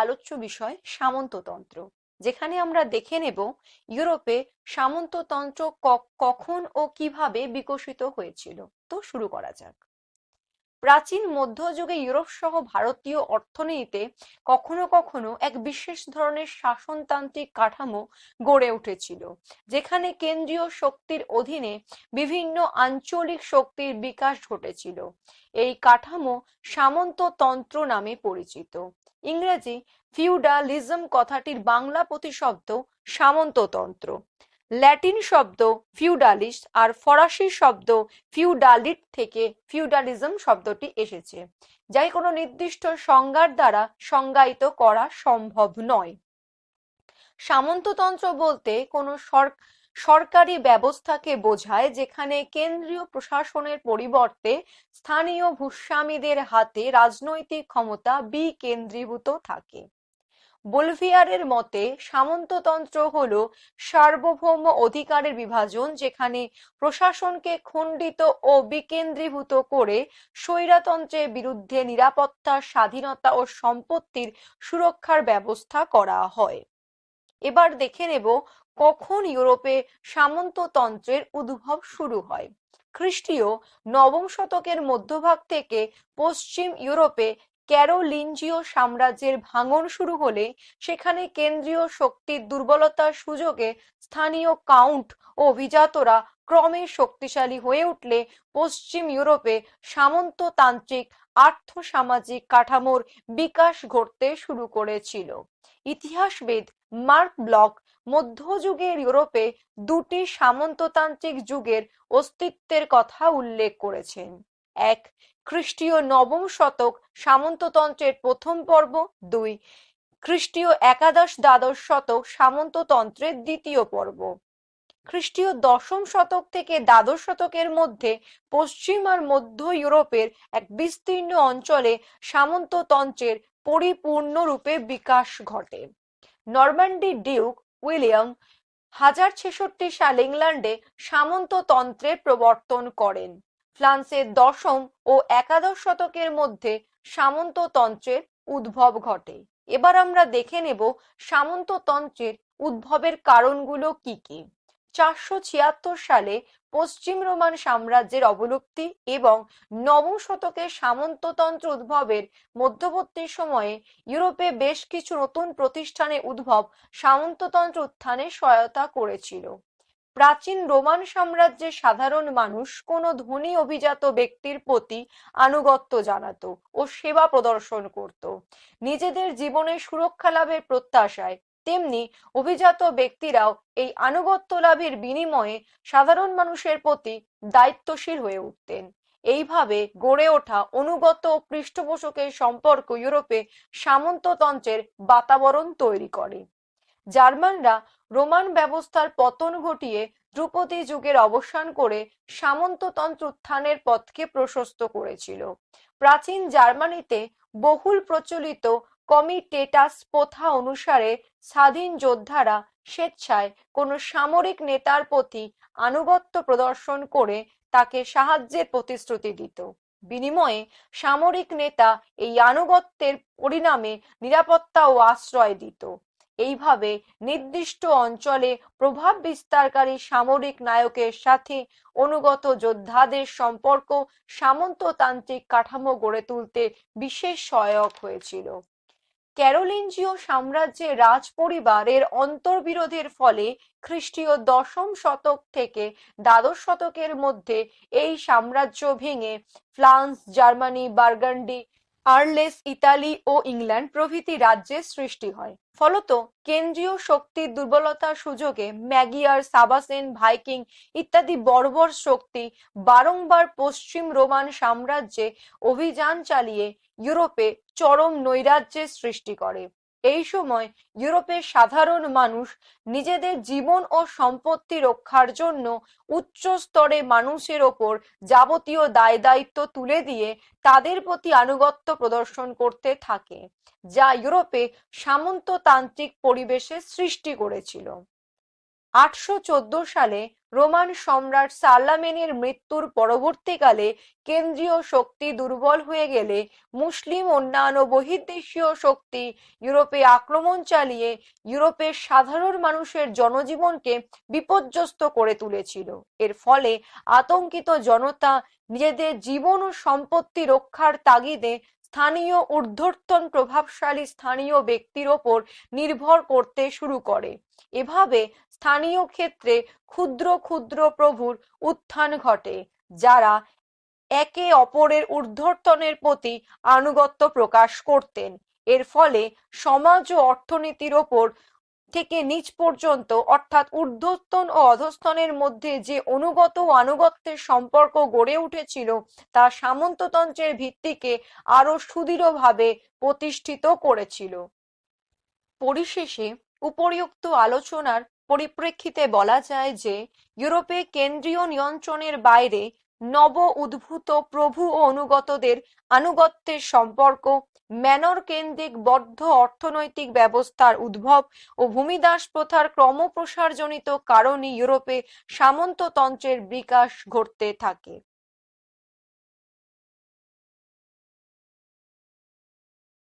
আলোচ্য বিষয় সামন্ততন্ত্র, যেখানে আমরা দেখে নেব ইউরোপে সামন্ততন্ত্র কখন ও কীভাবে বিকশিত হয়েছিল। তো শুরু করা যাক। প্রাচীন মধ্যযুগে ইউরোপ সহ ভারতীয় অর্থনীতিতে কখনো কখনো এক বিশেষ ধরনের শাসনতান্ত্রিক কাঠামো গড়ে উঠেছিল, যেখানে কেন্দ্রীয় শক্তির অধীনে বিভিন্ন আঞ্চলিক শক্তির বিকাশ ঘটেছিল। এই কাঠামো সামন্ততন্ত্র নামে পরিচিত। ইংরেজি ফিউডালিজম কথাটির বাংলা প্রতিশব্দ সামন্ততন্ত্র ল্যাটিন শব্দ ফিউডালিস আর ফরাসি শব্দ ফিউডালিট থেকে ফিউডালিজম শব্দটি এসেছে, যাই কোনো নির্দিষ্ট সংজ্ঞার দ্বারা সংজ্ঞায়িত করা সম্ভব নয়। সামন্ততন্ত্র বলতে কোনো সর- সরকারি ব্যবস্থাকে বোঝায় যেখানে কেন্দ্রীয় প্রশাসনের পরিবর্তে স্থানীয় ভূস্বামীদের হাতে রাজনৈতিক ক্ষমতা বিকেন্দ্রীভূত থাকে। বোলভিয়ারের মতে, সামন্ততন্ত্র হল সার্বভৌম অধিকারের বিভাজন, যেখানে প্রশাসনকে খণ্ডিত ও বিকেন্দ্রীভূত করে স্বৈরাতন্ত্রের বিরুদ্ধে নিরাপত্তা, স্বাধীনতা ও সম্পত্তির সুরক্ষার ব্যবস্থা করা হয়। এবার দেখে নেব কখন ইউরোপে সামন্ততন্ত্রের উদ্ভব শুরু হয়। খ্রিস্টীয় নবম শতকের মধ্যভাগ থেকে পশ্চিম ইউরোপে ক্যারোলিঞ্জিয় সাম্রাজ্যের ভাঙন শুরু হলে সেখানে কেন্দ্রীয় শক্তির দুর্বলতার সুযোগে স্থানীয় কাউন্ট ও অভিজাতরা ক্রমে শক্তিশালী হয়ে উঠলে পশ্চিম ইউরোপে সামন্ততান্ত্রিক আর্থসামাজিক কাঠামোর বিকাশ ঘটতে শুরু করেছিল। ইতিহাসবিদ মার্ক ব্লক মধ্যযুগের ইউরোপে দুটি সামন্ততান্ত্রিক যুগের অস্তিত্বের কথা উল্লেখ করেছেন। এক, খ্রিস্টীয় নবম শতক, সামন্ততন্ত্রের প্রথম পর্ব। দুই, খ্রিস্টীয় একাদশ দ্বাদশ শতক, সামন্ততন্ত্রের দ্বিতীয় পর্ব। খ্রিস্টীয় দশম শতক থেকে দ্বাদশ শতকের মধ্যে পশ্চিম আর মধ্য ইউরোপের এক বিস্তীর্ণ অঞ্চলে সামন্ততন্ত্রের পরিপূর্ণরূপে বিকাশ ঘটে। নরম্যান্ডি ডিউক উইলিয়াম হাজার ছেষট্টি সালে ইংল্যান্ডে সামন্ততন্ত্রের প্রবর্তন করেন। ফ্রান্সের দশম ও একাদশ শতকের মধ্যে সামন্ততন্ত্রের উদ্ভব ঘটে। এবার আমরা দেখে নেব সামন্ততন্ত্রের উদ্ভবের কারণগুলো কি কি। চারশো ছিয়াত্তর সালে পশ্চিম রোমান সাম্রাজ্যের অবলুপ্তি এবং নবম শতকে সামন্ততন্ত্র উদ্ভবের মধ্যবর্তী সময়ে ইউরোপে বেশ কিছু নতুন প্রতিষ্ঠানের উদ্ভব সামন্ততন্ত্র উত্থানে সহায়তা করেছিল। প্রাচীন রোমান সাম্রাজ্যে সাধারণ মানুষ কোনো ধনী অভিজাত ব্যক্তির প্রতি আনুগত্য জানাত ও সেবা প্রদর্শন করত। নিজেদের জীবনের সুরক্ষা লাভের প্রত্যাশায় তেমনি অভিজাত ব্যক্তিরাও এই আনুগত্য লাভের বিনিময়ে সাধারণ মানুষের প্রতি দায়িত্বশীল হয়ে উঠতেন। এইভাবে গড়ে ওঠা অনুগত ও পৃষ্ঠপোষকের সম্পর্ক ইউরোপে সামন্ততন্ত্রের বাতাবরণ তৈরি করে। জার্মানরা রোমান ব্যবস্থার পতন ঘটিয়ে ধ্রুপদী যুগের অবসান করে সামন্ততন্ত্র উত্থানের পথকে প্রশস্ত করেছিল। প্রাচীন জার্মানিতে বহুল প্রচলিত কমিটেটাস প্রথা অনুসারে স্বাধীন যোদ্ধারা স্বেচ্ছায় কোনো সামরিক নেতার প্রতি আনুগত্য প্রদর্শন করে তাকে সাহায্যের প্রতিশ্রুতি দিত। বিনিময়ে সামরিক নেতা এই আনুগত্যের পরিণামে নিরাপত্তা ও আশ্রয় দিত। এইভাবে নির্দিষ্ট অঞ্চলে প্রভাব বিস্তারকারী সামরিক নায়কের সাথে অনুগত যোদ্ধাদের সম্পর্ক সামন্ততান্ত্রিক কাঠামো গড়ে তুলতে বিশেষ সহায়ক হয়েছিল। ক্যারোলিঞ্জিয় সাম্রাজ্যের রাজ পরিবারের অন্তর্বিরোধের ফলে খ্রিস্টীয় দশম শতক থেকে দ্বাদশ শতকের মধ্যে এই সাম্রাজ্য ভেঙে France, Germany, Burgundy Arles, Italy ও ইংল্যান্ড প্রভৃতি রাজ্যে সৃষ্টি হয়। ফলত কেন্দ্রীয় শক্তির দুর্বলতার সুযোগে ম্যাগিয়ার, সাবাসেন, ভাইকিং ইত্যাদি বর্বর শক্তি বারংবার পশ্চিম রোমান সাম্রাজ্যে অভিযান চালিয়ে ইউরোপে চরম নৈরাজ্যের সৃষ্টি করে। এই সময় ইউরোপের সাধারণ মানুষ নিজেদের জীবন ও সম্পত্তি রক্ষার জন্য উচ্চ স্তরে মানুষের ওপর যাবতীয় দায় দায়িত্ব তুলে দিয়ে তাদের প্রতি আনুগত্য প্রদর্শন করতে থাকে, যা ইউরোপে সামন্ততান্ত্রিক পরিবেশের সৃষ্টি করেছিল। আটশো চোদ্দ সালে রোমান সম্রাট সালামেনের মৃত্যুর পরবর্তীকালে কেন্দ্রীয় শক্তি দুর্বল হয়ে গেলে মুসলিম অন্যান্য বহির্দেশীয় শক্তি ইউরোপে আক্রমণ চালিয়ে ইউরোপের সাধারণ মানুষের জনজীবনকে বিপর্যস্ত করে তুলেছিল। এর ফলে আতঙ্কিত জনতা নিজেদের জীবন ও সম্পত্তি রক্ষার তাগিদে স্থানীয় ঊর্ধ্বতন প্রভাবশালী স্থানীয় ব্যক্তির ওপর নির্ভর করতে শুরু করে। এভাবে স্থানীয় ক্ষেত্রে ক্ষুদ্র ক্ষুদ্র প্রভুর উত্থান ঘটে, যারা একে অপরের ঊর্ধ্বতনের প্রতি আনুগত্য প্রকাশ করতেন। এর ফলে সমাজ ও অর্থনীতির ওপর থেকে নিচ পর্যন্ত, অর্থাৎ ঊর্ধ্বতন ও অধস্তনের মধ্যে যে অনুগত ও আনুগত্যের সম্পর্ক গড়ে উঠেছিল, তা সামন্ততন্ত্রের ভিত্তিকে আরও সুদৃঢ়ভাবে প্রতিষ্ঠিত করেছিল। পরিশেষে উপরিউক্ত আলোচনার পরিপ্রেক্ষিতে বলা যায় যে, ইউরোপে কেন্দ্রীয় নিয়ন্ত্রণের বাইরে নব উদ্ভূত প্রভু ও অনুগতদের আনুগত্যের সম্পর্ক, ম্যানর কেন্দ্রিক বদ্ধ অর্থনৈতিক ব্যবস্থার উদ্ভব ও ভূমিদাস প্রথার ক্রমপ্রসারজনিত কারণে ইউরোপে সামন্ততন্ত্রের বিকাশ ঘটতে থাকে।